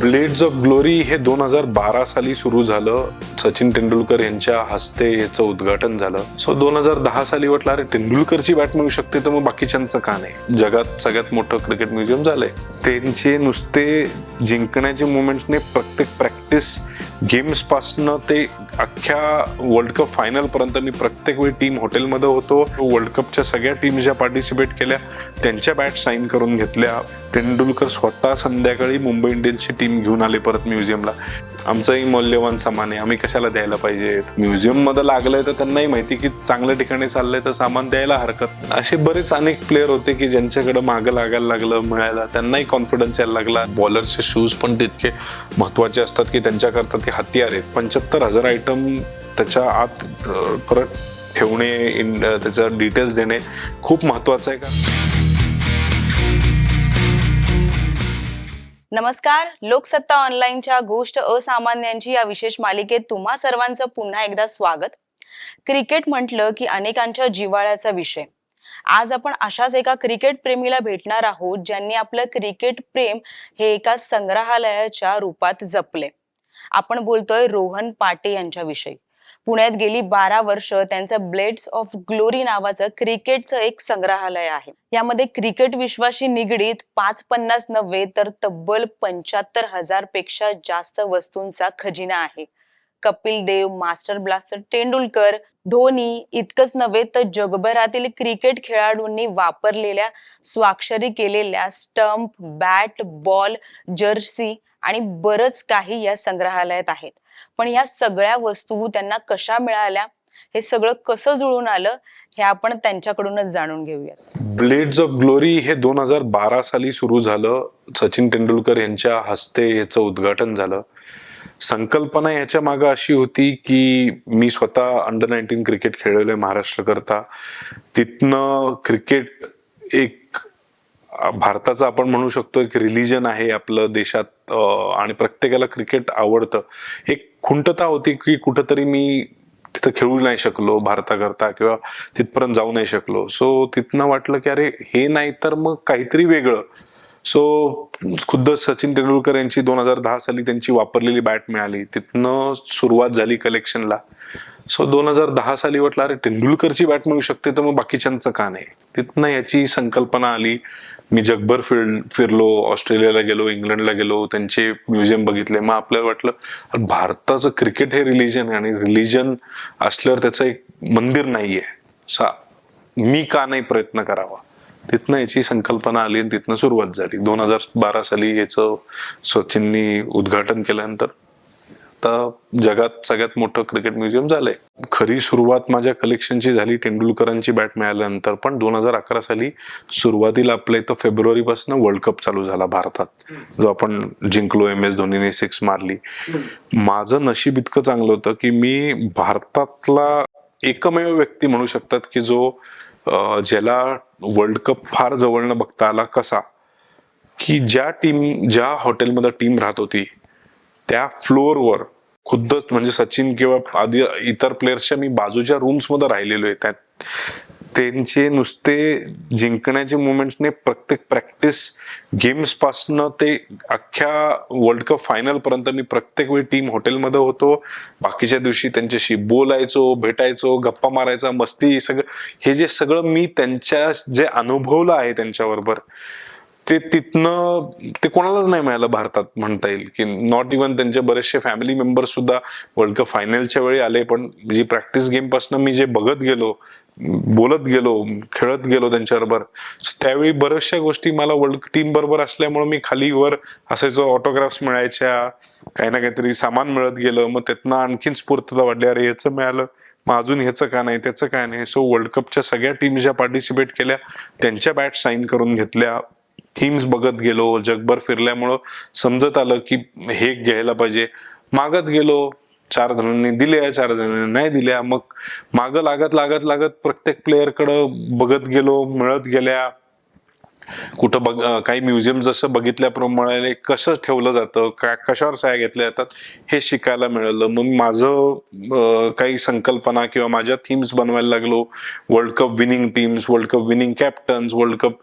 Blades of glory हे दोन हजार बारा साली सुरू झालं. सचिन तेंडुलकर यांच्या हस्ते याचं उद्घाटन झालं. सो दोन हजार दहा साली वाटलं अरे तेंडुलकरची बॅट मिळू शकते तर मग बाकीच्यांचं का नाही? जगात सगळ्यात मोठं क्रिकेट म्युझियम झालंय. त्यांचे नुसते जिंकण्याचे मुवमेंट्सने प्रत्येक प्रॅक्टिस गेम्स पासनं ते अख्ख्या वर्ल्ड कप फायनल पर्यंत मी प्रत्येक वेळी टीम हॉटेलमध्ये होतो. वर्ल्ड कपच्या सगळ्या टीम ज्या पार्टिसिपेट केल्या त्यांच्या बॅट साईन करून घेतल्या. तेंडुलकर स्वतः संध्याकाळी मुंबई इंडियन्सची टीम घेऊन आले परत म्युझियमला आमचंही मौल्यवान सामान आहे. आम्ही कशाला द्यायला पाहिजे? म्युझियममध्ये लागलंय तर त्यांनाही माहिती की चांगल्या ठिकाणी चाललंय तर सामान द्यायला हरकत असे बरेच अनेक प्लेयर होते की ज्यांच्याकडे मागं लागायला लागलं मिळायला. त्यांनाही कॉन्फिडन्स यायला लागला. बॉलरचे शूज पण तितके महत्त्वाचे असतात की त्यांच्याकरता ते हत्यार आहेत. पंच्याहत्तर हजार आयटम त्याच्या आत परत ठेवणे इन त्याचा डिटेल्स देणे खूप महत्वाचं आहे का? नमस्कार. लोकसत्ता ऑनलाईनच्या गोष्ट असामान्यांची या विशेष मालिकेत तुम्हा सर्वांचं पुन्हा एकदा स्वागत. क्रिकेट म्हटलं की अनेकांच्या जिव्हाळ्याचा विषय. आज आपण अशाच एका क्रिकेट प्रेमीला भेटणार आहोत ज्यांनी आपलं क्रिकेट प्रेम हे एका संग्रहालयाच्या रूपात जपले. आपण बोलतोय रोहन पाटे यांच्याविषयी. पुण्यात गेली बारा वर्ष त्यांचं ब्लेड्स ऑफ ग्लोरी नावाचं क्रिकेटचं एक संग्रहालय आहे. यामध्ये क्रिकेट विश्वाशी निगडीत पाच पन्नास नव्हे तर तब्बल पंच्याहत्तर हजारपेक्षा जास्त वस्तूंचा खजिना आहे. कपिल देव मास्टर ब्लास्टर तेंडुलकर धोनी इतकंच नव्हे तर जगभरातील क्रिकेट खेळाडूंनी वापरलेल्या स्वाक्षरी केलेल्या स्टंप बॅट बॉल जर्सी आणि बरंच काही या संग्रहालयात आहेत. पण या सगळ्या वस्तू त्यांना कशा मिळाल्या हे सगळं कसं जुळून आलं हे आपण त्यांच्याकडूनच जाणून घेऊया ब्लेड्स ऑफ ग्लोरी हे दोन हजार बारा साली सुरू झालं. सचिन तेंडुलकर यांच्या हस्ते याचं उद्घाटन झालं. संकल्पना याच्या मागे अशी होती की मी स्वतः अंडर नाईन्टीन क्रिकेट खेळलेलं महाराष्ट्र करता. तिथनं क्रिकेट एक भारताचं आपण म्हणू शकतो एक रिलिजन आहे आपलं देशात आणि प्रत्येकाला क्रिकेट आवडतं. एक खुंटता होती की कुठंतरी मी तिथं खेळू नाही शकलो भारताकरता किंवा तिथपर्यंत जाऊ नाही शकलो. सो तिथनं वाटलं की अरे हे नाही तर मग काहीतरी वेगळं. सो खुद्द सचिन तेंडुलकर यांची दोन हजार दहा साली त्यांची वापरलेली बॅट मिळाली. तिथनं सुरुवात झाली कलेक्शनला सो दोन हजार दहा साली वाटलं अरे तेंडुलकरची बॅट मिळू शकते तर मग बाकीच्यांचं का नाही? तिथनं याची संकल्पना आली. मी जगभर फिर फिरलो ऑस्ट्रेलियाला गेलो इंग्लंडला गेलो त्यांचे म्युझियम बघितले. मग आपल्याला वाटलं भारताचं क्रिकेट हे रिलिजन आहे आणि रिलिजन असल्यावर त्याचं एक मंदिर नाहीये. सा मी का नाही प्रयत्न करावा? तिथनं याची संकल्पना आली आणि तिथनं सुरुवात झाली. दोन हजार बारा साली याचं सचिननी उद्घाटन केल्यानंतर आता जगात सगळ्यात मोठं क्रिकेट म्युझियम झालंय. खरी सुरुवात माझ्या कलेक्शनची झाली तेंडुलकरांची बॅट मिळाल्यानंतर. पण दोन हजार अकरा साली सुरुवातीला आपल्या इथं फेब्रुवारीपासून वर्ल्ड कप चालू झाला भारतात. जो आपण जिंकलो एम एस धोनीने सिक्स मारली. माझं नशीब इतकं चांगलं होतं की मी भारतातला एकमेव व्यक्ती म्हणू शकतात की जो ज्याला वर्ल्ड कप फार जवळनं बघता आला कसा? की ज्या टीम ज्या हॉटेलमध्ये टीम राहत होती त्या फ्लोअरवर खुद्द म्हणजे सचिन किंवा आधी इतर प्लेयर्सच्या मी बाजूच्या रूम्समध्ये राहिलेलो आहे. त्यात त्यांचे नुसते जिंकण्याचे मुवमेंट्सने प्रत्येक प्रॅक्टिस गेम्सपासनं ते अख्ख्या वर्ल्ड कप फायनल पर्यंत मी प्रत्येक वेळी टीम हॉटेलमध्ये होतो. बाकीच्या दिवशी त्यांच्याशी बोलायचो भेटायचो गप्पा मारायचा मस्ती सगळं हे जे सगळं मी त्यांच्या जे अनुभवलं आहे त्यांच्याबरोबर ते तिथनं ते कोणालाच नाही मिळालं भारतात म्हणता येईल की नॉट इवन त्यांचे बरेचसे फॅमिली मेंबर सुद्धा वर्ल्ड कप फायनलच्या वेळी आले पण जी प्रॅक्टिस गेमपासून मी जे बघत गेलो बोलत गेलो खेळत गेलो त्यांच्याबरोबर त्यावेळी बऱ्याचशा गोष्टी मला वर्ल्ड टीम बरोबर असल्यामुळे मी खाली वर असायचो ऑटोग्राफ्स मिळायच्या काही ना काहीतरी सामान मिळत गेलं मग त्यातनं आणखीन स्फूर्तता वाढली अरे ह्याचं मिळालं मग अजून ह्याचं का नाही त्याचं काय नाही सो वर्ल्ड कपच्या सगळ्या टीम ज्या पार्टिसिपेट केल्या त्यांच्या बॅट साईन करून घेतल्या थीम्स बघत गेलो जगभर फिरल्यामुळं समजत आलं की हे घ्यायला पाहिजे. मागत गेलो चार जणांनी दिल्या चार जणांनी नाही दिल्या. मग मागं लागत लागत लागत प्रत्येक प्लेअरकडं बघत गेलो मिळत गेल्या. कुठं बघ काही म्युझियम जसं बघितल्याप्रमाणे कसं ठेवलं जातं का कशावर सह्या घेतल्या जातात हे शिकायला मिळालं. मग माझं काही संकल्पना किंवा माझ्या थीम्स बनवायला लागलो. World cup winning teams world cup winning captains world cup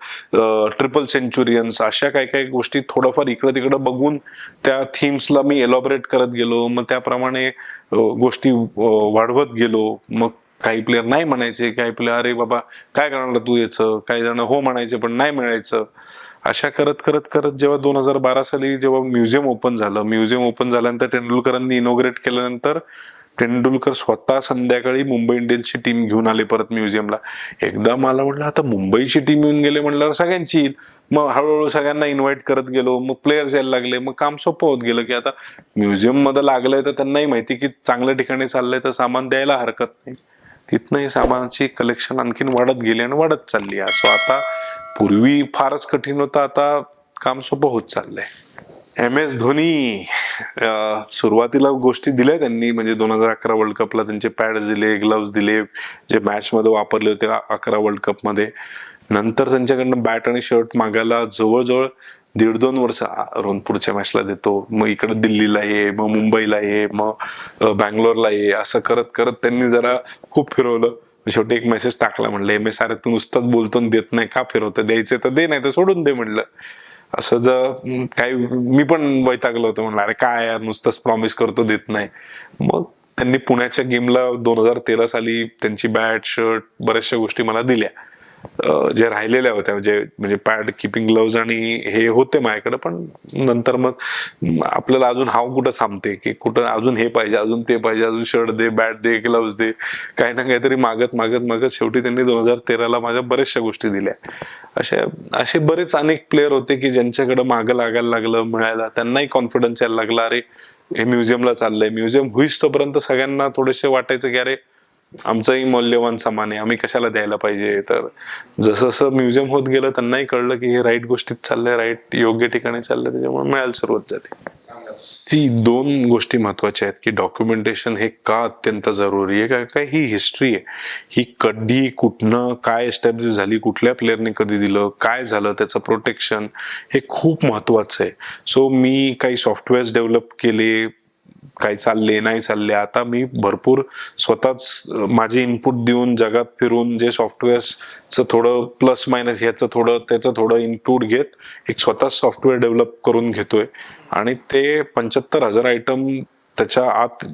triple centurions अशा काही काही गोष्टी थोडंफार इकडं तिकडं बघून त्या थीम्सला मी एलॉबरेट करत गेलो. मग त्याप्रमाणे गोष्टी वाढवत गेलो. मग काही प्लेअर नाही म्हणायचे काही प्लेअर अरे बाबा काय करणार तू याचं? काही जण हो म्हणायचे पण नाही मिळायचं. अशा करत करत करत जेव्हा दोन हजार बारा साली जेव्हा म्युझियम ओपन झालं म्युझियम ओपन झाल्यानंतर तेंडुलकरांनी इनोग्रेट केल्यानंतर तेंडुलकर स्वतः संध्याकाळी मुंबई इंडियन्सची टीम घेऊन आले परत म्युझियमला. एकदा मला म्हटलं आता मुंबईची टीम येऊन गेले म्हटल्यावर सगळ्यांची येईल मग हळूहळू सगळ्यांना इन्व्हाइट करत गेलो मग प्लेयर्स यायला लागले मग काम सोपं होत गेलं की आता म्युझियममध्ये लागलंय तर त्यांनाही माहिती की चांगल्या ठिकाणी चाललंय तर सामान द्यायला हरकत नाही. तिथनं ही सामानाची कलेक्शन आणखीन वाढत गेली आणि वाढत चालली आहे. सो आता पूर्वी फारच कठीण होतं आता काम सोपं होत चाललंय. एम एस धोनी सुरुवातीला गोष्टी दिल्या त्यांनी म्हणजे दोन हजार अकरा वर्ल्ड कपला त्यांचे पॅड्स दिले ग्लव्स दिले जे मॅच मध्ये वापरले होते अकरा वर्ल्ड कपमध्ये. नंतर त्यांच्याकडनं बॅट आणि शर्ट मागायला जवळजवळ दीड दोन वर्ष रोहन पुढच्या मॅचला देतो. मग इकडे दिल्लीला ये मग मुंबईला ये मग बँगलोरला ये असं करत करत त्यांनी जरा खूप फिरवलं. शेवटी एक मेसेज टाकला म्हणलं एम एस आर तू नुसतंच बोलतो देत नाही का फिरवतं द्यायचे तर दे नाही तर सोडून दे म्हणलं. असं जर काही मी पण वैतागलो होतो म्हणलं अरे काय यार नुसतंच प्रॉमिस करतो देत नाही. मग त्यांनी पुण्याच्या गेमला दोन हजार तेरा साली त्यांची बॅट शर्ट बऱ्याचशा गोष्टी मला दिल्या. जे राहिलेल्या होत्या म्हणजे म्हणजे पॅड किपिंग ग्लव्ज आणि हे होते माझ्याकडे पण नंतर मग आपल्याला अजून हाव कुठं थांबते की कुठं अजून हे पाहिजे अजून ते पाहिजे अजून शर्ट दे बॅट दे ग्लव्ज दे काही ना काहीतरी मागत मागत मागत शेवटी त्यांनी दोन हजार तेराला माझ्या बऱ्याचशा गोष्टी दिल्या. अशा असे बरेच अनेक प्लेयर होते की ज्यांच्याकडे मागं लागायला लागलं मिळायला त्यांनाही कॉन्फिडन्स यायला लागला अरे हे म्युझियमला चाललंय. म्युझियम होईस तोपर्यंत सगळ्यांना थोडेसे वाटायचं की अरे आमचंही मौल्यवान सामान आहे. आम्ही कशाला द्यायला पाहिजे? तर जसं जसं म्युझियम होत गेलं त्यांनाही कळलं की हे राईट गोष्टीत चाललंय राईट योग्य ठिकाणी चाललंय त्याच्यामुळे मिळायला सुरुवात झाली. ती दोन गोष्टी महत्त्वाच्या आहेत की डॉक्युमेंटेशन हे का अत्यंत जरुरी आहे? काय काय? ही हिस्ट्री आहे. ही कधी कुठनं काय एस्टॅब्लिश झाली कुठल्या प्लेअरने कधी दिलं काय झालं त्याचं प्रोटेक्शन हे खूप महत्वाचं आहे. सो मी काही सॉफ्टवेअर्स डेव्हलप केले काय चालले नाही चालले. आता मी भरपूर स्वतःच माझे इनपुट देऊन जगात फिरून जे सॉफ्टवेअर्सचं थोडं प्लस मायनस ह्याचं थोडं त्याचं थोडं इनपुट घेत एक स्वतःच सॉफ्टवेअर डेव्हलप करून घेतोय. आणि ते पंच्याहत्तर हजार आयटम त्याच्या आत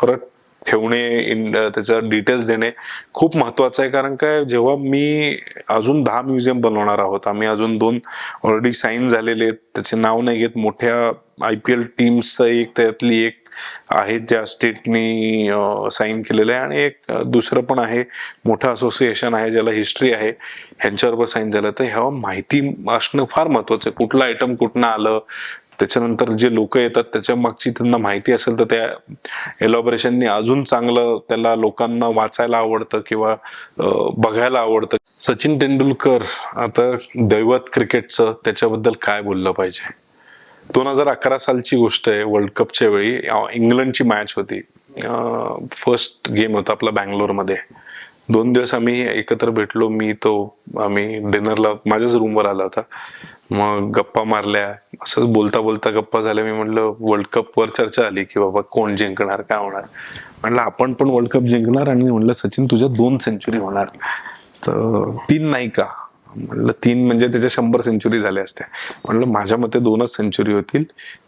परत ठेवणे इन त्याचं डिटेल्स देणे खूप महत्वाचं आहे. कारण काय जेव्हा मी अजून दहा म्युझियम बनवणार आहोत आम्ही अजून दोन ऑलरेडी साईन झालेले आहेत. त्याचे नाव नाही घेत. मोठ्या आय पी एल टीम्सचं एक त्यातली एक आहेत ज्या स्टेटनी साईन केलेलं आहे. आणि एक दुसरं पण आहे मोठं असोसिएशन आहे ज्याला हिस्ट्री आहे ह्यांच्याबरोबर साईन झालं. तर ह्या माहिती असणं फार महत्वाचं आहे. कुठलं आयटम कुठनं आलं त्याच्यानंतर जे लोक येतात त्याच्या मागची त्यांना माहिती असेल तर त्या एलॉबरेशनने अजून चांगलं त्याला लोकांना वाचायला आवडतं किंवा बघायला आवडतं. सचिन तेंडुलकर आता दैवत क्रिकेटचं त्याच्याबद्दल काय बोललं पाहिजे? दोन हजार अकरा सालची गोष्ट आहे वर्ल्ड कपच्या वेळी इंग्लंडची मॅच होती. फर्स्ट गेम होता आपला बँगलोरमध्ये. दोन दिवस आम्ही एकत्र भेटलो मी तो आम्ही डिनरला माझ्याच रूमवर आला होता. मग गप्पा मारल्या. असंच बोलता बोलता गप्पा झाल्या. मी म्हटलं वर्ल्ड कपवर चर्चा आली की बाबा कोण जिंकणार काय होणार? म्हटलं आपण पण वर्ल्ड कप जिंकणार आणि म्हटलं सचिन तुझ्या दोन सेंचुरी होणार. तर तीन नाही का म्हणलं तीन म्हणजे त्याच्या शंभर सेंचुरी झाल्या असत्या म्हणलं माझ्या मते दोनच सेंचुरी होतील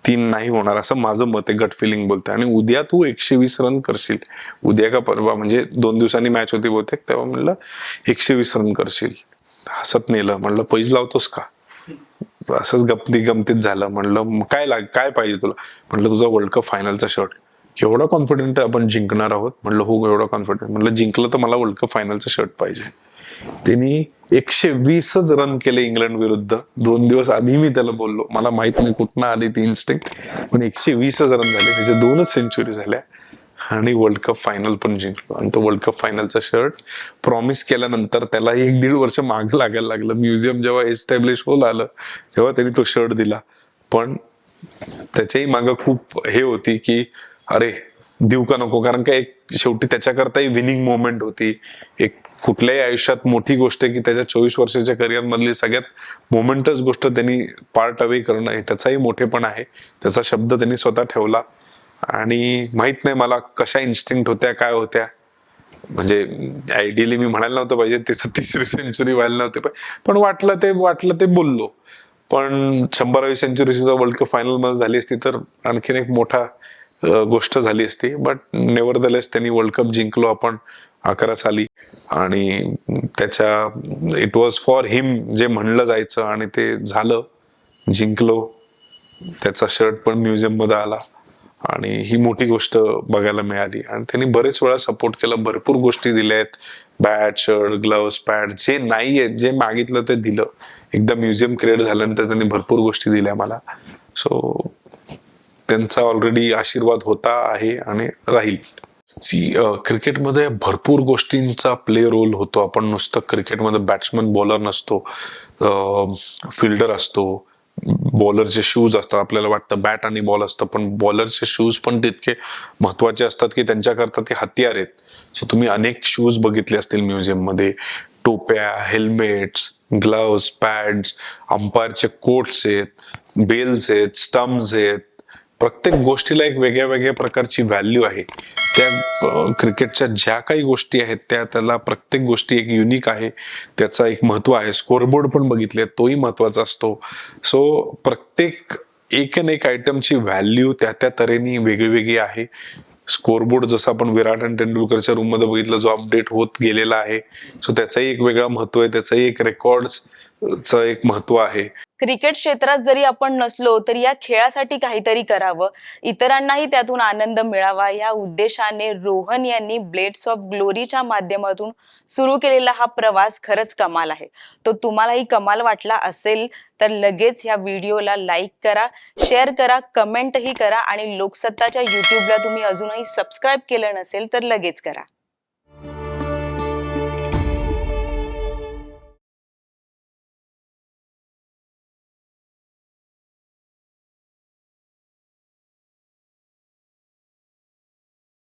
तीन नाही होणार. असं माझं मत आहे गट फिलिंग बोलते आणि उद्या तू एकशे वीस रन करशील. उद्या का परवा म्हणजे दोन दिवसांनी मॅच होती बहुतेक तेव्हा म्हणलं एकशे वीस रन करशील. हसत नेलं. म्हणलं पैज लावतोस का? असंच गमती गमतीत झालं. म्हणलं काय लाग काय पाहिजे तुला? म्हटलं तुझा वर्ल्ड कप फायनलचा शर्ट एवढा कॉन्फिडंट आपण जिंकणार आहोत. म्हटलं हो एवढा कॉन्फिडंट म्हटलं जिंकलं तर मला वर्ल्ड कप फायनलचा शर्ट पाहिजे. त्यांनी एकशे वीसच रन केले इंग्लंड विरुद्ध. दोन दिवस आधी मी त्याला बोललो. मला माहीत नाही कुठनं आली ती इन्स्टिंक्ट पण एकशे वीसच रन झाले. त्याच्या दोनच सेंचुरी झाल्या. आणि वर्ल्ड कप फायनल पण जिंकलो. आणि तो वर्ल्ड कप फायनलचा शर्ट प्रॉमिस केल्यानंतर त्याला एक दीड वर्ष मागं लागायला लागलं. म्युझियम जेव्हा एस्टॅब्लिश होत आलं तेव्हा त्यांनी तो शर्ट दिला. पण त्याच्याही मागं खूप हे होती की अरे देऊ का नको? कारण का एक शेवटी त्याच्याकरताही विनिंग मोमेंट होती. एक कुठल्याही आयुष्यात मोठी गोष्ट आहे की त्याच्या चोवीस वर्षाच्या करिअर मधली सगळ्यात मोमेंटच गोष्ट त्यांनी पार्ट अवे करणं हे त्याचाही मोठेपण आहे. त्याचा शब्द त्यांनी स्वतः ठेवला. आणि माहीत नाही मला कशा इन्स्टिंक्ट होत्या काय होत्या. म्हणजे आयडियली मी म्हणायला नव्हतं पाहिजे त्याचं तिसरी सेंचुरी व्हायला नव्हते पण- वाटलं ते वाटलं ते बोललो. पण शंभरावी सेंचुरी सुद्धा वर्ल्ड कप फायनलमध्ये झाली असती तर आणखीन एक मोठा गोष्ट झाली असती बट नेवर त्यांनी वर्ल्ड कप जिंकलो आपण अकरा साली. आणि त्याच्या इट वॉज फॉर हिम जे म्हणलं जायचं आणि ते झालं जिंकलो. त्याचा शर्ट पण म्युझियममध्ये आला. आणि ही मोठी गोष्ट बघायला मिळाली. आणि त्यांनी बरेच वेळा सपोर्ट केला. भरपूर गोष्टी दिल्या आहेत. बॅट शर्ट ग्लव्स पॅड जे नाही आहेत जे मागितलं ते दिलं. एकदा म्युझियम क्रिएट झाल्यानंतर त्यांनी भरपूर गोष्टी दिल्या मला. सो त्यांचा ऑलरेडी आशीर्वाद होता आहे आणि राहील. सी क्रिकेटमध्ये भरपूर गोष्टींचा प्ले रोल होतो. आपण नुसतं क्रिकेटमध्ये बॅट्समन बॉलर नसतो. फिल्डर असतो. बॉलरचे शूज असतात. आपल्याला वाटतं बॅट आणि बॉल असतं पण बॉलरचे शूज पण तितके महत्त्वाचे असतात की त्यांच्याकरता ते हत्यार आहेत. सो तुम्ही अनेक शूज बघितले असतील म्युझियममध्ये टोप्या हेल्मेट्स ग्लव्स पॅड्स अंपायरचे कोट्स आहेत बेल्स आहेत स्टम्प्स आहेत. प्रत्येक गोष्टीला एक वेगळ्या वेगळ्या प्रकारची व्हॅल्यू आहे. त्या क्रिकेटच्या ज्या काही गोष्टी आहेत त्या त्याला प्रत्येक गोष्टी एक युनिक आहे. त्याचा एक महत्त्व आहे. स्कोरबोर्ड पण बघितले तोही महत्त्वाचा असतो. सो प्रत्येक एक न एक आयटमची व्हॅल्यू त्या त्या तऱ्हेने वेगळी वेगळी आहे. स्कोरबोर्ड जसं आपण विराट आणि तेंडुलकरच्या रूममध्ये बघितलं जो अपडेट होत गेलेला आहे. सो त्याचाही एक वेगळा महत्त्व आहे. त्याचाही एक रेकॉर्डचं एक महत्त्व आहे. क्रिकेट क्षेत्रात जरी आपण नसलो तरी या खेळासाठी काहीतरी करावं. इतरांनाही त्यातून आनंद मिळावा. या उद्देशाने रोहन यांनी ब्लेड्स ऑफ ग्लोरीच्या माध्यमातून सुरू केलेला हा प्रवास खरंच कमाल आहे. तो तुम्हालाही कमाल वाटला असेल तर लगेच ह्या व्हिडिओला लाईक करा शेअर करा कमेंटही करा आणि लोकसत्ताच्या युट्यूबला तुम्ही अजूनही सबस्क्राईब केलं नसेल तर लगेच करा.